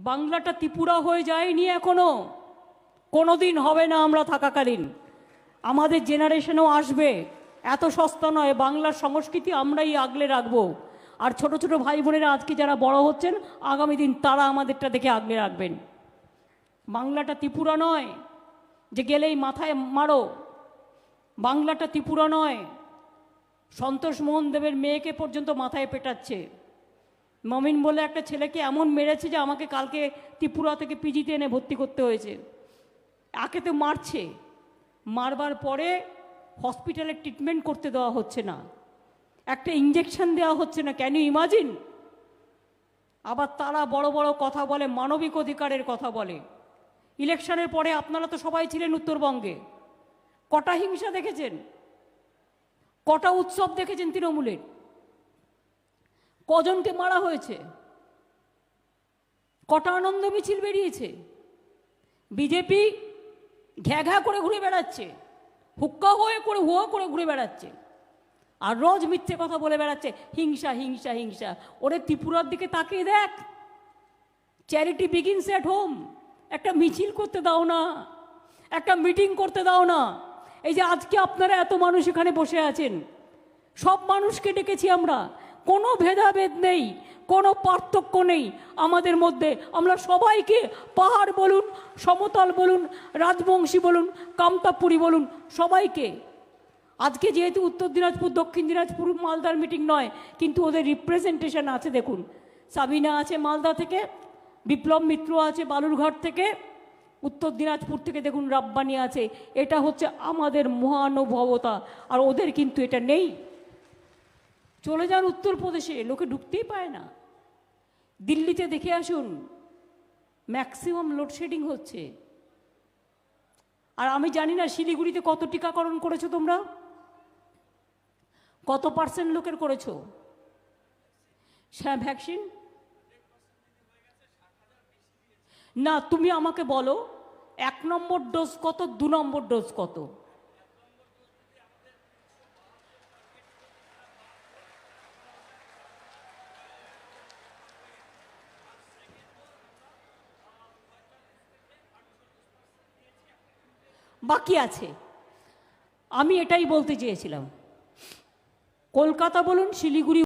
বাংলাটা ত্রিপুরা হয়ে যায়নি এখনও। কোনোদিন হবে না আমরা থাকাকালীন। আমাদের জেনারেশনও আসবে। এত সস্তা নয়, বাংলার সংস্কৃতি আমরাই আগলে রাখব। আর ছোট ছোট ভাই বোনেরা আজকে যারা বড় হচ্ছেন, আগামী দিন তারা আমাদেরটা দেখে আগলে রাখবেন। বাংলাটা ত্রিপুরা নয়, যে গেলেই মাথায় মারো। বাংলাটা ত্রিপুরা নয়, সন্তোষ মোহন দেবের মেয়েকে পর্যন্ত মাথায় পেটাচ্ছে। মমিন বলে একটা ছেলেকে এমন মেরেছে যে আমাকে কালকে ত্রিপুরা থেকে পিজিতে এনে ভর্তি করতে হয়েছে। একে তো মারছে। মারবার পরে হসপিটালে ট্রিটমেন্ট করতে দেওয়া হচ্ছে না। একটা ইঞ্জেকশন দেওয়া হচ্ছে না। Can you imagine? আবার তারা বড় বড় কথা বলে, মানবিক অধিকারের কথা বলে। ইলেকশনের পরে আপনারা তো সবাই ছিলেন উত্তরবঙ্গে। কটা হিংসা দেখেছেন? কটা উৎসব দেখেছেন তৃণমূলের? কজনকে মারা হয়েছে? কটা আনন্দ মিছিল বেরিয়েছে। বিজেপি ঘ্যা ঘ্যা করে ঘুরে বেড়াচ্ছে, হুক্কা হয়ে করে হুয়া করে ঘুরে বেড়াচ্ছে, আর রোজ মিথ্যে কথা বলে বেড়াচ্ছে, হিংসা হিংসা হিংসা। ওরে ত্রিপুরার দিকে তাকিয়ে দেখ। Charity begins at home. একটা মিছিল করতে দাও না। একটা মিটিং করতে দাও না। এই যে আজকে আপনারা এত মানুষ এখানে বসে আছেন। সব মানুষকে ডেকেছি আমরা। কোনো ভেদাভেদ নেই, কোনো পার্থক্য নেই আমাদের মধ্যে। আমরা সবাইকে পাহাড় বলুন, সমতল বলুন, রাজবংশী বলুন, কামতাপুরি বলুন, সবাইকে। আজকে যেহেতু উত্তর দিনাজপুর, দক্ষিণ দিনাজপুর, মালদার মিটিং নয়, কিন্তু ওদের রিপ্রেজেন্টেশন আছে দেখুন। সাবিনা আছে মালদা থেকে, বিপ্লব মিত্র আছে বালুরঘাট থেকে, উত্তর দিনাজপুর থেকে দেখুন রাব্বানি আছে। এটা হচ্ছে আমাদের মহানুভবতা, আর ওদের কিন্তু এটা নেই। চলে যান উত্তরপ্রদেশে লোকে ঢুকতেই পায় না। দিল্লিতে দেখে আসুন ম্যাক্সিমাম লোডশেডিং হচ্ছে। আর আমি জানি না শিলিগুড়িতে কত টিকাকরণ করেছ তোমরা? কত পার্সেন্ট লোকের করেছ? হ্যাঁ ভ্যাকসিন না, তুমি আমাকে বলো, এক নম্বর ডোজ কত, দু নম্বর ডোজ কত? বাকি আছে। আমি এটাই বলতে চেয়েছিলাম। কলকাতা বলুন শিলিগুড়ি